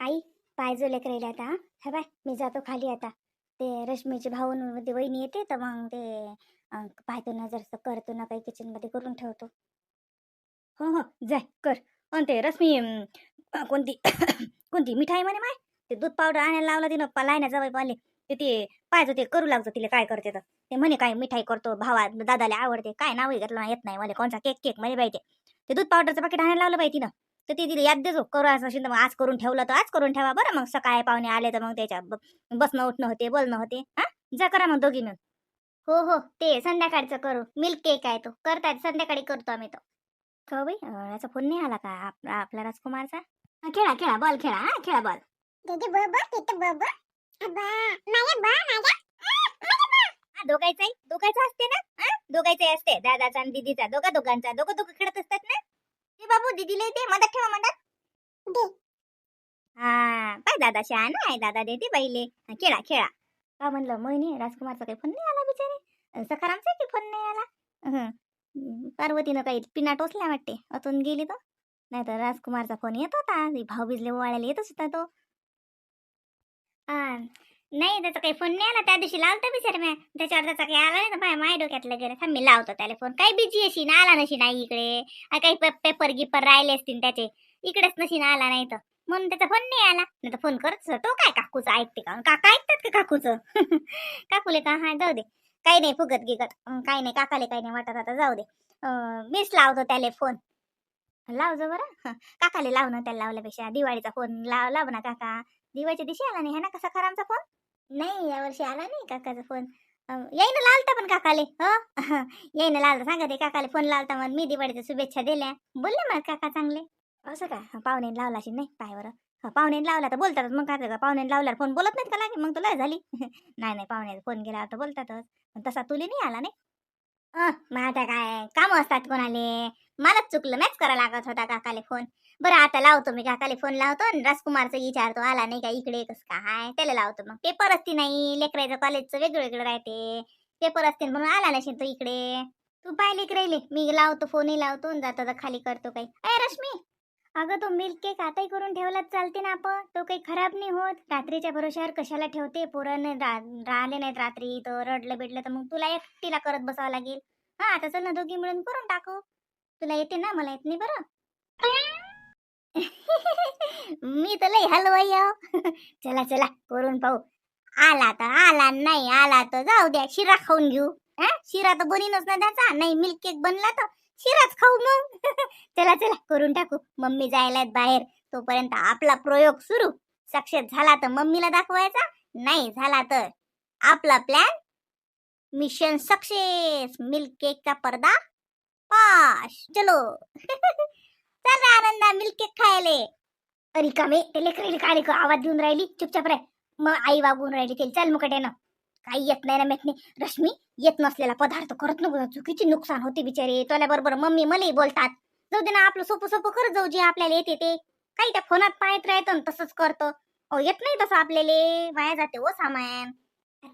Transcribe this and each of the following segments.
आई पायजो लेकरायला आता. हा? बाय मी जातो खाली आता. ते रश्मीचे भाऊन ते वहिनी येते तर मग ते पाहतो ना जर करतो ना काही किचनमध्ये करून ठेवतो. हो हो जाय कर. अन ते रश्मी कोणती कोणती मिठाई म्हणे माय? ते दूध पावडर आणायला लावला तिनं पालायना जवळ पाले ते ते पाहिजे ते करू लागतो तिला काय करते तर. ते म्हणे काय मिठाई करतो भावा दादाला आवडते. काय नाव घेतलं येत नाही. मला कोणचा केक केक म्हणे पाहिजे. ते दूध पावडरचं पाकिट आणायला लावलं पाहिजे तिनं. तर ती तिला याद देतो करू असं असेल तर मग आज करून ठेवलं तर आज करून ठेवा बरं. मग सकाळी पाहुणे आले तर मग त्याच्या बसणं उठणं होते बोलणं होते. हा? जा करा मग दोघी मिळून. हो हो ते संध्याकाळचं करू. मिल्क केक आहे तो. करतात संध्याकाळी करतो आम्ही तो. हो बाई याचा फोन नाही आला का? आप- आपला राजकुमारचा? खेळा खेळा बॉल खेळा हा खेळा बॉल दीदी बोबो तिथं बोबो दोघायचा असते ना? दोघायचाही असते. दादाचा आणि दीदीचा दोघा दोघांचा. दोघं दोघं खेळत असतात ना? ए बाबू दीदीला येते मदत ठेवा मदत. दे. हा पाय दादा शहाण आहे दादा देते बाईले. हा, खेळा खेळा. का म्हणलं मोहिनी राजकुमारचा काही फोन नाही आला बिचारे? सखारामचा काही फोन नाही आला? हं. पार्वतीनं काही पिना टोचल्या वाटते अतून गेली तो. नाही तर राजकुमारचा फोन येत होता भाऊ बिजले ओवाळायला येतच होता तो. हा नाही त्याचा काही फोन नाही आला. त्या दिवशी लावता बिचार म्या. त्याच्यावर त्याचा काही आला नाही तर माझ्या माय डोक्यातलं गेलं थांब मी लावतो त्याला फोन काही बिजी अशी ना आला नशी नाही इकडे. काही पेपर गिपर राहिले असतील त्याचे. इकडेच नशी ना आला नाही तर. म्हणून त्याचा फोन नाही आला. नाही तर फोन करत तो काय काकूचं ऐकते का? काका ऐकतात का काकूचं? काकूले का? हा जाऊ दे. काही नाही फुगत गिगत. काही नाही. काकाले काही नाही वाटत. आता जाऊ दे. अं, मीच लावतो त्याला फोन लावजो बरं. काकाले लावणं त्याला लावल्यापेक्षा दिवाळीचा फोन लाव लाव ना काका. दिवाळीच्या दिवशी आला नाही है ना कसा खरामचा फोन नाही यावर्षी आला नाही काकाचा फोन येईन लालता पण काकाले हो? येईन लालता सांगा ते काकाले फोन लावता मग मी दिवाळीच्या शुभेच्छा दिल्या. बोलले मग काका चांगले. असं का पाहुणे लावला अशी नाही पाय बरं पाहुणे लावला तर बोलतातच मग काय का पाहुणे लावल्यावर फोन बोलत नाहीत का लागे? मग तुला झाली. नाही नाही पाहुणे फोन केला तर बोलतातच. पण तसा तुले नाही आला नाही. अ मग काय? काम असतात कोणाले? मलाच चुकलं मॅच करा लागत होता काकाले फोन बरं आता लावतो मी काकाले फोन लावतो आणि राजकुमारचं विचारतो आला नाही का इकडे कस काय त्याला लावतो मग. पेपर असते नाही लेकरायचं कॉलेजचं वेगळं वेगळं राहते. पेपर असते म्हणून आला नसेल तो इकडे. तू पाहिले राहिले? मी लावतो फोनही लावतो आणि जातो तर खाली करतो काही. अय रश्मी! अगं तो मिल्क केक आताही करून ठेवलाच चालते ना आपण. तो काही खराब नाही होत. रात्रीच्या भरोश्यावर कशाला ठेवते? पोरं राहिले नाहीत रात्री. तर रडलं बिडलं तर मग तुला एकटीला करत बसावं लागेल. हा आता चल ना दोघी मिळून करून टाकू. तुला येते ना? मला येत नाही बरं. मी तर लय हलवाई आहो. चला चला करून पाहू. आला तर आला नाही आला तर जाऊ द्या शिरा खाऊन घेऊ. हा? शिरा तर बनीनच ना त्याचा नाही मिल्क केक बनला तर शिराच खाऊ मग. चला चला करून टाकू. मम्मी जायला बाहेर तोपर्यंत आपला प्रयोग सुरू. सक्सेस झाला तर मम्मीला दाखवायचा नाही झाला तर आपला प्लॅन मिशन सक्सेस. मिल्क केकचा पडदा पाश. चलो. तर आनंदा मिल्क केक खायले. अरे ते लेकर काय लेकरं आवाज देऊन राहिली. चुपचाप राह. मग आई वागून राहिली ते चल मुकट्यानं. काही येत नाही ना मेत नाही रश्मी येत नसलेला पदार्थ करत नको चुकीची नुकसान होते बिचारे. तुला बरोबर मम्मी मलाही बोलतात. जाऊ दे ना आपलं सोपं सोपं कर जाऊ जे आपल्याला येते ते. काही त्या फोनात पाहत राहतं तसंच करतो. अहो येत नाही तसं आपल्याला. वाया जाते ओ सामान.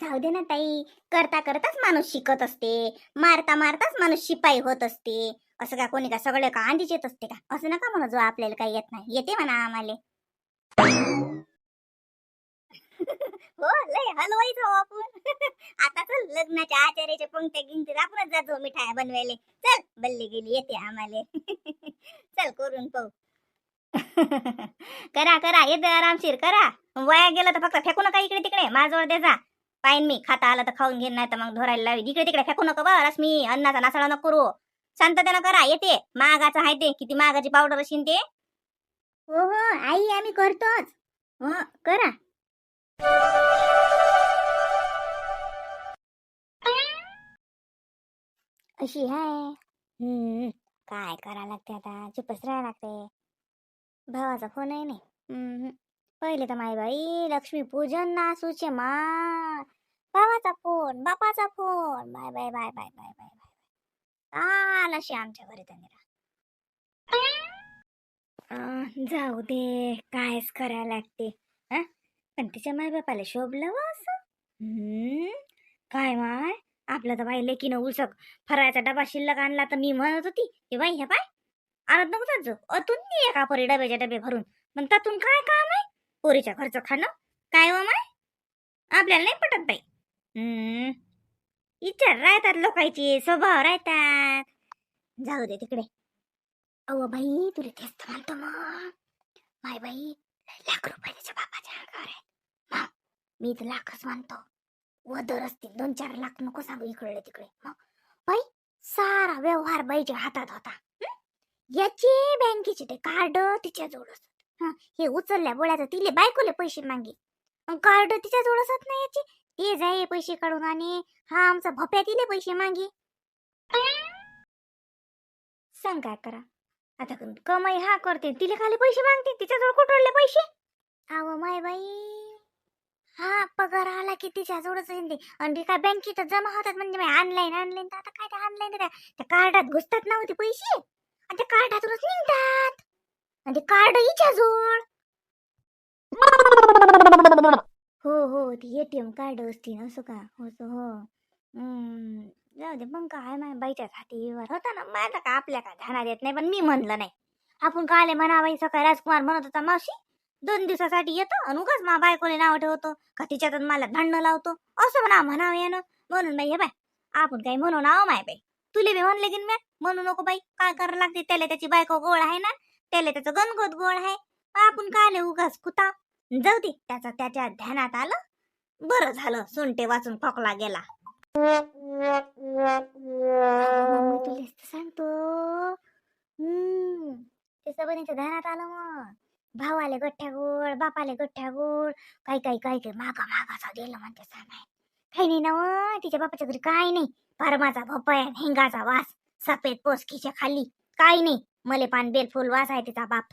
जाऊ दे ना ताई. करता करताच माणूस शिकत असते. मारता मारताच माणूस शिपाई होत असते. असं का कोणी का सगळे का आधीच येत असते का? असं नका म्हणा जो आपल्याला काही येत नाही. येते म्हणा आम्हाला. हो लय हलवायच हो आपण. आता चल लग्नाच्या आचार्याच्या पंक्त्या गिंतीत आपणच जातो मिठाया बनवायला. चल बल्ली गेली येते आम्हाला. चल करून पाहू. करा करा येते आरामशीर करा. वाया गेलं तर फक्त फेकू नका इकडे तिकडे. माझ्याजवळ दे जा. पाहिन मी. खाता आलं तर खाऊन घेईन नाही तर मग धरायला लावी इकडे तिकडे फेकू नका बरं मी अन्नाचा नासाळा नको करू. शांततेनं करा येते. महागाचं आहे ते. किती महागाची पावडर असेल ते हो हो. आई आम्ही करतोच. हो करा. अशी आहे काय करा लागते आता? चुपच राहायला लागते. भावाचा फोन आहे नाही पहिले तर माय बाई लक्ष्मी पूजन ना सुचे मा भावाचा फोन बापाचा phone bye bye bye bye bye bye. Bye आला अशी आमच्या घरी त्यांनी जाऊ दे कायच करायला लागते. हा पण तिच्या माय बापाला शोभलं व असं? काय माय? आपलं तर बाई लेकीनं उलसक फरायचा डबा शिल्लक आणला तर मी म्हणत होती हे बाई हे बाय आणत नको जात अतून नाही एका परी डब्याचे डबे भरून? मग त्यातून काय काम आहे? पोरीच्या घरचं खाणं? काय व माय? आपल्याला नाही पटत बाई. हम्म. इतर राहतात लोकांचे स्वभाव राहतात. जाऊ दे तिकडे. अहो बाई तुला तेच तर म्हणतो मग. माय बाई लाख रुपये त्याच्या बापाच्या अंगावर आहे मग मी तर लाखच मानतो वदर असतील दोन चार लाख नको सांगू इकडले तिकडे. मग बाई सारा व्यवहार बाईच्या हातात होता. याची याचे बँकेचे ते कार्ड तिच्या जवळ असत हे उचलल्या बोळ्याचं तिले बायकोले पैसे मागे. कार्ड तिच्या जवळ असत नाही याची? ते जाय पैसे काढून आणि हा आमचा भप्या तिले पैसे मागे. सांग काय करा. आता कमाई हा करते. तिले खाली पैसे मागते. तिच्याजवळ कुठले पैसे? आव माय बाई. हा पगार आला की तिच्याजवळच येते आणि काय बँकेत जमा होतात म्हणजे ऑनलाईन ऑनलाईन आता काय ते ऑनलाईन त्या कार्डात घुसतात ना होते पैसे. आणि त्या कार्डातूनच निघतात. आणि ते कार्ड हिच्याजवळ. हो हो. ती ए टी एम कार्ड असती ना असं का? हो असं हो. जाऊ दे. मग काय माय बाईच्याच हाती व्यवहार होता ना. माझा का आपल्या काय ध्यानात येत नाही? पण मी म्हणलं नाही. आपण काले म्हणावाई सकाळी राजकुमार म्हणत होता मावशी दोन दिवसासाठी येतो आणि उगाच मा बायकोले नाव ठेवतो. का तिच्यात मला भांडणं लावतो? असं म्हणा म्हणावं यानं. म्हणून बाई हे बाय आपण काही म्हणू नाव हो, माय बाई. तुले बी म्हणले की मॅ म्हणू नको बाई. काय करावं लागते? त्याला त्याची बायको गोळ आहे ना? त्याला त्याचं गणगोत गोळ आहे. आपण काले उगाच कुता. जाऊ दे त्याचा त्याच्या ध्यानात आलं. बरं झालं सुंटे वाचून खोकला गेला. तुला सांगतो. हम्म ते सबनीच्या ध्यानात आलं मग. भावाले गठ्ठ्या गोळ बापाले गठ्ठ्या गोळ काही काही काही काही मागा मागाचा दिलं म्हणते सामाय काही नाही ना व, तिच्या बापाच्या घरी काय नाही. परमाचा भोपया हिंगाचा वास सफेद पोसकीच्या खाली. काही नाही मले पान बेलफुल वास आहे तिचा बाप.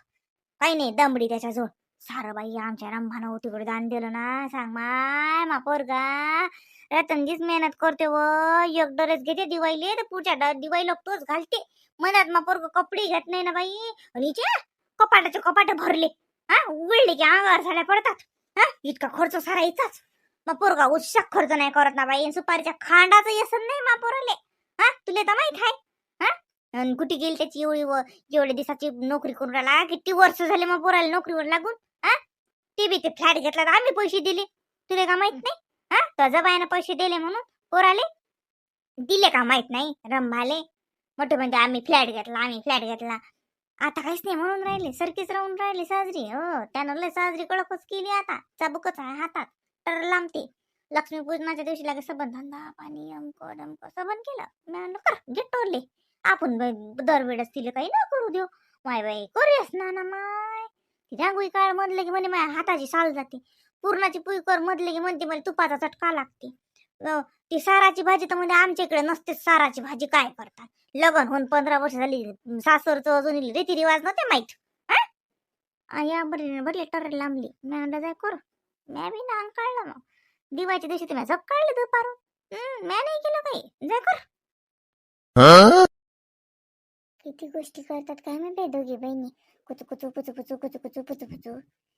काही नाही दमडी त्याच्या जोड सारं बाई आमच्या रंभानं हो तिकडे दान दिलं ना. सांग माय मा पोरगा. रतनजीच मेहनत करते व. एक डरच घेते दिवाळीले तर पुढच्या ड- दिवाळीला तोच घालते. मनात मा पोरग कपडे घेत नाही ना बाई. आणि कपाटाचे कपाट भरले. हा उघडले की अंगावर साड्या पडतात. हा इतका खर्च सारा इथंच. मग पोरगा उत्साह खर्च नाही करत ना बाई. सुपारीच्या खांडाचं येसन नाही मा पोराले. हा तुला तर माहीत आहे. हा कुठे गेली त्याची एवढी व एवढ्या दिवसाची नोकरी करून राहिला. किती वर्ष झाले मग पोराला नोकरीवर लागून. ते बी ते फ्लॅट घेतला तर आम्ही पैसे दिले. तुला का माहीत नाही? हा? तजबाईनं पैसे दिले म्हणून पोराले. दिले का माहीत नाही? रंभाले. मोठे म्हणजे आम्ही फ्लॅट घेतला आम्ही फ्लॅट घेतला. आता काहीच नाही म्हणून राहिले. सरकीच राहून राहिले साजरी. हो त्यानं लय साजरी कडकच केली आता. चाबुकच आहे हातात. तर लांबते. लक्ष्मीपूजनाच्या दिवशी लागे सबन धंदा पाणी अमक डमक सबन केलं. मी म्हणलं कर गेट टोरले आपण बाई दरवेळेस तिला काही न करू देऊ. माय बाई करूयास ना ना माय ती रांगोळी काळ मधले की म्हणे माझ्या हाताची साल जाते. पूर्णाची पुई कर मधले की म्हणते मला तुपाचा चटका लागते. ती साराची भाजी तर म्हणजे आमच्या इकडे नसतेच साराची भाजी काय करतात लग्न होऊन पंधरा वर्ष झाली सासरचं अजून रीतिरिवाज नव्हते माहीत. या बरी बरी टर लांबली. मी म्हणलं जाय कर. म्या बी नांग काढलं मग. दिवाळीच्या दिवशी तुम्ही झप काढले दुपारून. हम्म, म्या नाही केलं काही जाय कर. किती गोष्टी करतात काय माहिती दोघी बहिणी. कुचू कुचू कुचू कुचू कुचू कुचू कुचू कुचू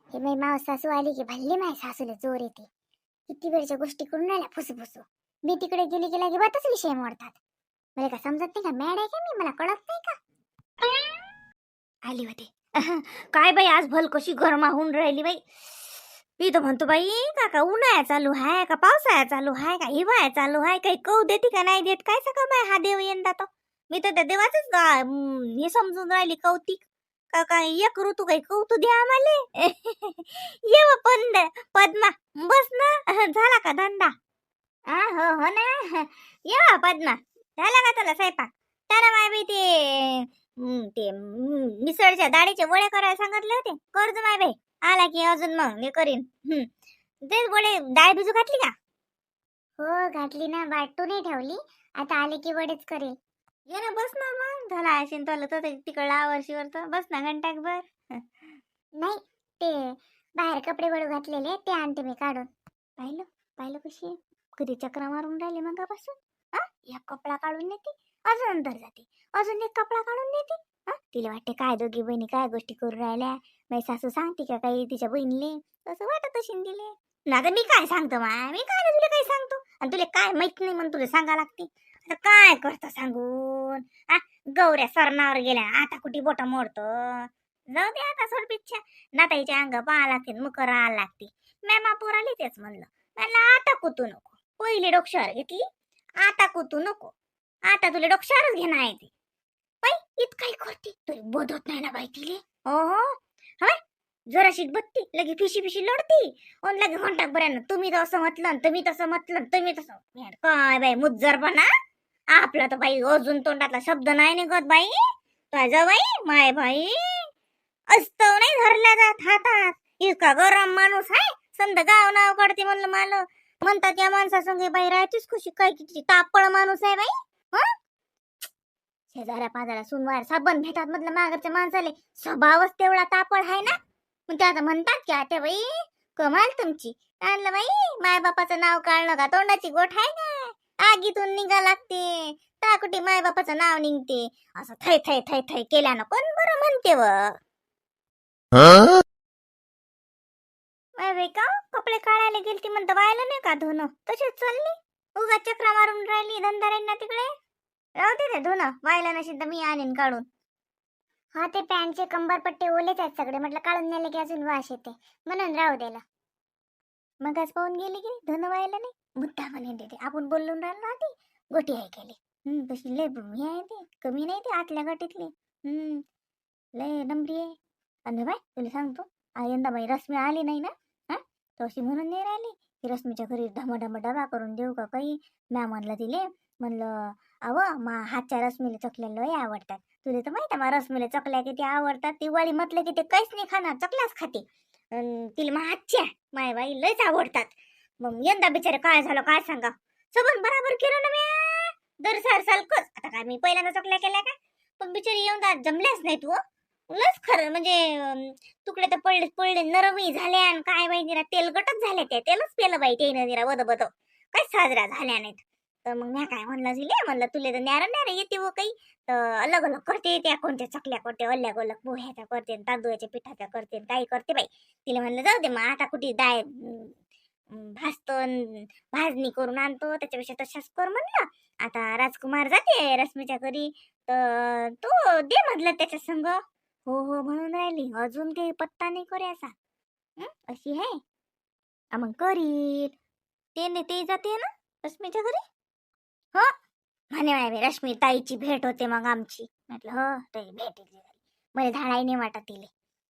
हे माई माव सासू आली की भल्ली माय सासूला जोर येते किती वेळच्या गोष्टी करून राहिल्या फुसू फुसू मी तिकडे गेली की लागे बातच विषय मोडतात मला का समजत नाही का मॅड आहे का मी मला कळत नाही का आली होती काय बाई आज भल कशी गरमा होऊन राहिली बाई मी तर म्हणतो बाई का का उन्हाळ्या चालू हाय का पावसाळ्या चालू हाय का हिवाळ्या चालू हाय काही कौ देते का नाही देत काय सका बाय हा देव यंदा तो मी तर त्या देवाच हे समजून राहिली कौतिक का काय एक ऋतू काही कौतू द्या आम्हाला? ये व पंद पद्मा. बस ना. झाला का धंदा? हा हो हो ना. ये व पद्मा. झाला का तुला स्वयंपाक? त्याला माय बाई ते ते मिसळच्या डाळीचे वडे करायला सांगितले होते. कर्ज माय बाई आला की अजून मग मी करीन. तेच वडे डाळ भिजू घातली का? हो घातली ना. वाटू नाही ठेवली. आता आले की वडेच करेल. ये ना बस ना मग. झाला असेल तुला तर तिकडला वर्षीवर तर बस ना घंटाक भर. नाही ते बाहेर कपडे वळू घातलेले ते आणते मी काढून. पाहिलं? पाहिलं कशी कधी चक्रा मारून राहिले मगापासून. हा एक कपडा काढून नेते. अजून अंदर जाते. अजून एक कपडा काढून नेते. हा तिला वाटते काय दोघी बहिणी काय गोष्टी करून राहिल्या. माझी सासू सांगते का काही तिच्या बहिणीले? तसं वाटत असेल तिले. ना तर मी काय सांगतो माय मी काय तुला काही सांगतो? आणि तुला काय माहीत नाही म्हणून तुला सांगा लागते. आता काय करतं सांगून? आ गौऱ्या सरणावर गेल्या. आता कुठे बोट मोडतो? जाऊ दे आता सोड पिच्छा नाताईच्या अंग पाहा लागते मुकर राहायला लागते मॅमा पोराली तेच म्हणलं. म्हणलं आता कुतू नको? पहिले डोक्षावर घेतली आता कुतू नको? आता तुला डोक्षावरच घेणं आहे ते. बाई इतकाही करते तुला बोधत नाही ना बाई तिले? हो हो होय? जराशी बत्ती लगे फिशी फिशी लढती ओन लगे म्हणतात बऱ्यानं तुम्ही तसं म्हटलं तुम्ही तसं म्हटलं तुम्ही तसं काय बाई मुज्जरपणा? आपला तर बाई अजून तोंडातला शब्द नाही निघत बाई. तुझा बाई माय बाई. असतो नाही धरल्या जात हातात. इतका गरम माणूस आहे. समद गाव नाव काढते म्हणलं मला म्हणतात या माणसासंगे बाई राहायचीच खुशी. काय किती तापळ माणूस आहे बाई. शेजाऱ्या पाजाऱ्या सुनवार साबण भेटतात म्हटलं मागच्या माणसाले. स्वभावच तेवढा तापळ आहे ना. मग ते आता म्हणतात की आता बाई कमाल तुमची. आणलं बाई माय बापाचं नाव काढलं का? तोंडाची गोठ आहे ना. आगीतून निघा लागते. त्या कुठे माय बापाचं नाव निघते. असं थै थै थै थै केल्यानं कोण बरं म्हणते व. बाई का कपडे काढायला गेलती म्हणतं व्हायला नाही का धुणं? तशीच चालली. उगा चक्रा मारून राहिली धंदाऱ्यांना तिकडे. राहू दे ते धुणं. व्हायला नसेल तर मी आणीन काढून. हा ते पॅन्टचे कंबरपट्टे ओलेच आहेत सगळे. म्हटलं काढून नेले की अजून वास येते. म्हणून राहू द्याला मग आज पाहून गेली की धन व्हायला नाही. मुद्दा म्हणे ते आपण बोलून राहिलो ना ती गोटी आहे हम्म तशी लय भूमी आहे ते कमी नाही ते आतल्या गाठीतली. हम्म लय नंबरी आहे. आणि बाय तुला सांगतो यंदा बाई रश्मी आली नाही ना हा तो अशी म्हणून नाही राहिली की रश्मीच्या घरी ढमाढमा डबा करून देऊ का काही? मॅ म्हणलं तिले म्हणलं अव मा हातच्या रश्मीला चकल्या लय आवडतात. तुला तर माहिती आहे मा रश्मीला चकल्या किती आवडतात दिवाळी म्हटलं की ते काहीच नाही खाणार चकल्याच खाते. तिला मा हातच्या माय बाई लयच आवडतात. मग यंदा बिचारे काय झालं काय सांगा. सबन बराबर केलं ना मी दर सार सालकच आता काय मी पहिल्यांदा चकल्या केल्या का पण बिचारी येऊन दा जमल्याच नाही तू हो. लस खरं म्हणजे तुकडे तर पडले पडले नरमही झाले आणि काय बाई निरा तेलगटच झाले ते तेलच पेलं बाई ते निरा वद बद काय साजरा झाल्या नाहीत. तर मग म्या काय म्हणलं दिले म्हणलं तुले तर न्यारा न्यारा येते व काही. तर अलग अलग करते त्या कोणत्या चकल्या करते अलग गोलक पोह्याच्या करते तांदूळाच्या पिठाच्या करते काही करते बाई. तिला म्हणलं जाऊ दे मग आता कुठे दाय भाजतो भाजणी करून आणतो त्याच्यापेक्षा तशाच कर म्हणलं. आता राजकुमार जाते रश्मीच्या घरी तर तो दे म्हटलं त्याच्या संग. हो हो म्हणून राहिली. अजून काही पत्ता नाही करायचा हं? अशी आहे मग करील ते ते जाते ना रश्मीच्या घरी? हो? म्हणे माय रश्मी ताईची भेट होते मग आमची. म्हटलं हो ते भेट झाली. मला धाडाई नाही वाटत तिले.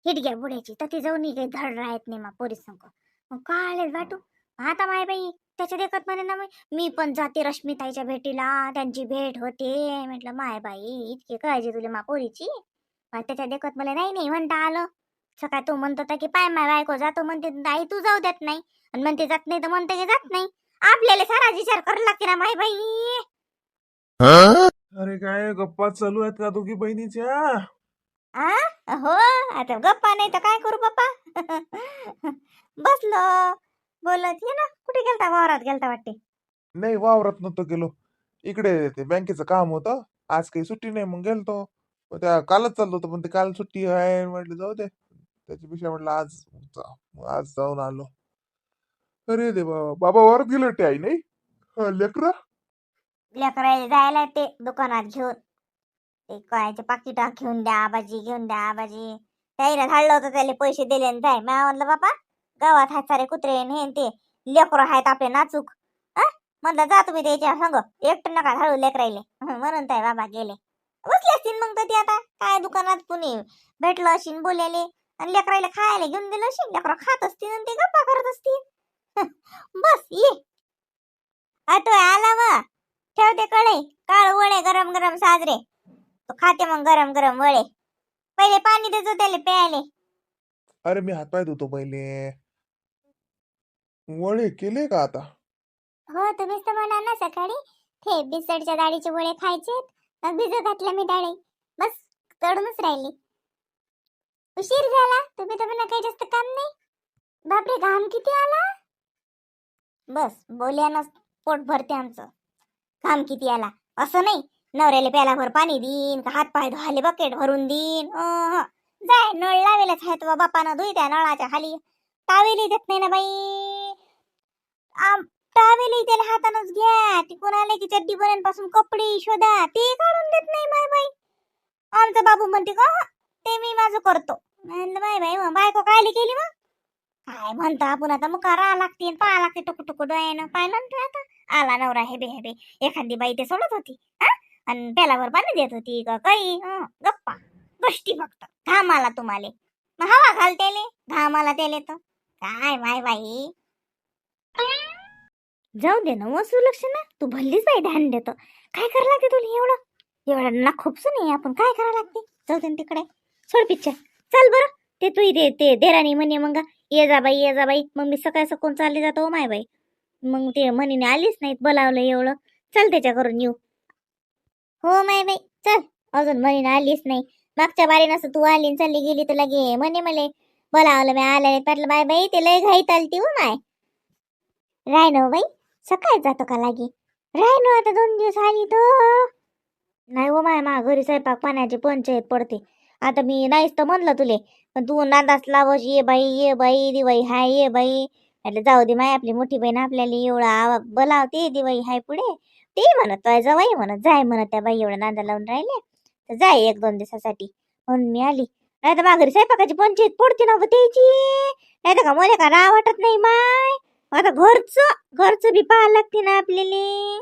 हिट घ्या बुड्याची तर ती जाऊन काही धड राहत नाही मग पोरीस संग. मग आलेच वाटू आता माय बाई त्याच्या देखत म्हणे ना मी पण जाते रश्मीताईच्या भेटीला त्यांची भेट होते. म्हटलं माय बाई इतकी काळजी तुला मा पोरीची? त्याच्या देखत मला नाही नाही म्हणता आलं. सकाळ तू म्हणत होता की पाय माय बायको जातो म्हणते आई तू जाऊ देत नाही. आणि म्हणते जात नाही तर म्हणते की जात नाही. आपल्याला सारा विचार करायला लागते ना माय बाई. अरे काय गप्पा चालू आहेत का दोघी बहिणीच्या? आ? हो आता गप्पा नाही तर काय करू पप्पा बसलो. बोलत ये ना कुठे गेलता? वावरात गेलता वाटते. नाही वावरात नव्हतो गेलो. इकडे ते बँकेचं काम होतं. आज काही सुट्टी नाही मग गेलतो. पण त्या कालच चाललो होतो पण ते काल सुट्टी आहे म्हटलं जाऊ दे. त्याच्यापेक्षा म्हटलं आज जा. मग आज जाऊन आलो. अरे देवा बाबा वर वावरात ते आई नाही लेकर? लेकरायला जायला ते दुकानात घेऊन. ते कायचे पाकिट घेऊन द्या आबाजी घेऊन द्या आबाजी. त्याला धाडलं होतं त्याला पैसे दिले जाय. म्या म्हणलं बापा गावात हात सारे कुत्रे न हे ते. लेकरं आहेत आपले नाचूक. म्हणलं जा तुम्ही त्याच्या संग. एकटं नका धाडू लेकरायले म्हणून ताई बाबा गेले. बसले असतील मग तर ते आता? काय दुकानात कुणी भेटलं अशी बोलेले आणि लेकरायला खायला घेऊन दिलं असेल लेकरं खात असतील आणि ते गप्पा करत असतील. बस ये. आटो आला वा. ठेवते कडे काळ वळे गरम गरम साजरे. तो खाते मग गरम गरम वळे पहिले पाणी देतो त्याला प्यायले. अरे मी हातपाय धुतो पहिले. वळे केले का आता? हो तुम्हीच तर म्हणा ना सकाळी. ते बिसडच्या डाळीचे गोळे खायचे मग भिजत घातल्या मी डाळी. बस तडूनच राहिली. उशीर झाला. तुम्ही तर म्हणा काही जास्त काम नाही. बापरे घाम किती आला? बस बोल्यानं पोट भरते आमचं. काम किती आला. असं नाही नवऱ्याला प्यालाभर पाणी देईन का हात पाय धुवाले बकेट भरून देईन. जाय नळ लावेलच आहे तुझ्या बापानं धुई त्या नळाच्या खाली. टावेली देत नाही ना बाई. आम टावेली त्याला हातानच घ्या. ती कोणाला की चड्डी पासून कपडे शोधा. ते काढून देत नाही माय बाई. आमचा बाबू म्हणते का ते मी माझं करतो. म्हणलं बाय बाई मग बायको कायली केली मग? काय म्हणतो आपण आता? मग करा लागते पाहा लागते टुकू टुकू डोळ्यानं. पाहिलं ना तू आता? आला नवरा हेबे हेबे. एखादी बाई ते सोडत होती हा? आणि पेलावर पाणी देत होती का काही हं, गप्पा. गोष्टी फक्त. घामाला तुम्हाला. मग हवा घालतेले? घामाला तेले तर. काय माय बाई? जाऊ दे ना वसू लक्ष ना तू भल्लीच बाई ध्यान देतो. काय करा लागते तुला एवढं? एवढं ना खूपच नाही आपण. काय करा लागते? जाऊ दे ना तिकडे. सोड पिक्चर चल बरं. ते तू दे ते देराणी म्हणे मग ये जा बाई ये जा बाई. मग मी सकाळ सकाळून चालले जातो हो माय बाई. मग ते म्हणीने आलीच नाहीत बोलावलं एवढं. चल त्याच्या करून येऊ. हो माय बाई चल. अजून म्हणीने आलीच नाही. मागच्या बारीनं असं तू आली चालली गेली तर लगे म्हणे मले बोलावलं मी आलं म्हटलं बाय बाई ते लय घाईत आलती हो माय. राय ना बाई सकाळी जातो का लागे? राय ना आता दोन दिवस आली तो. नाही हो माय मा घरी स्वयंपाक पाण्याची पंचायत पडते. आता मी नाहीच तर म्हणलं तुले पण तू नादास लावस ये बाई ये बाई दिवाई हाय ये बाई. म्हटलं जाऊ दे माय आपली मोठी बहीण आपल्याला एवढा आवा बोलावते दिवाई हाय पुढे. ते म्हणत तो जावाई म्हणत जाय म्हणत त्या बाई एवढा नादा लावून राहिले तर जाय एक दोन दिवसासाठी. म्हणून मी आली. नाही तर माघारी स्वयंपाकाची पंचायत पडते ना त्याची. नाही तर का मला का राह वाटत नाही माय. आता घरचं घरचं बी पाहायला लागते ना आपल्याला.